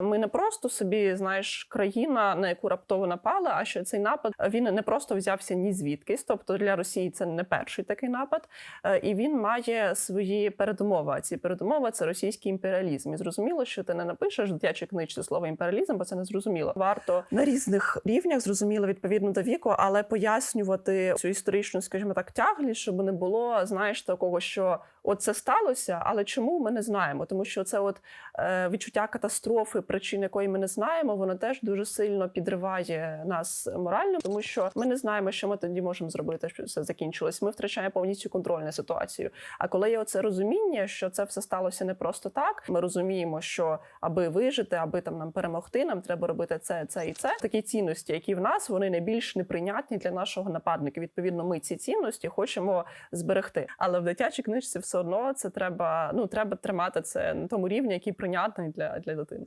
Ми не просто собі, знаєш, країна, на яку раптово напали, а що цей напад він не просто взявся ні звідкись. Тобто для Росії це не перший такий напад, Е, і він має свої передумови. А ці передумови це російський імперіалізм. І зрозуміло, що ти не напишеш в дитячій книжці слово імперіалізм, бо це не зрозуміло. Варто на різних рівнях зрозуміло відповідно до віку, але пояснювати цю історичну, скажімо так, тяглість, щоб не було, знаєш, такого, що от це сталося, але чому ми не знаємо? Тому що це от е, відчуття катастрофи, причин якої ми не знаємо, воно теж дуже сильно підриває нас морально, тому що ми не знаємо, що ми тоді можемо зробити, щоб все закінчилось. Ми втрачаємо повністю контроль над ситуацією. А коли є оце розуміння, що це все сталося не просто так, ми розуміємо, що аби вижити, аби там нам перемогти, нам треба робити це, це і це. Такі цінності, які в нас, вони найбільш неприйнятні для нашого нападника. Відповідно, ми ці цінності хочемо зберегти. Але в дитячій книжці все одно це треба. Ну треба тримати це на тому рівні, який прийнятний для, для дитини.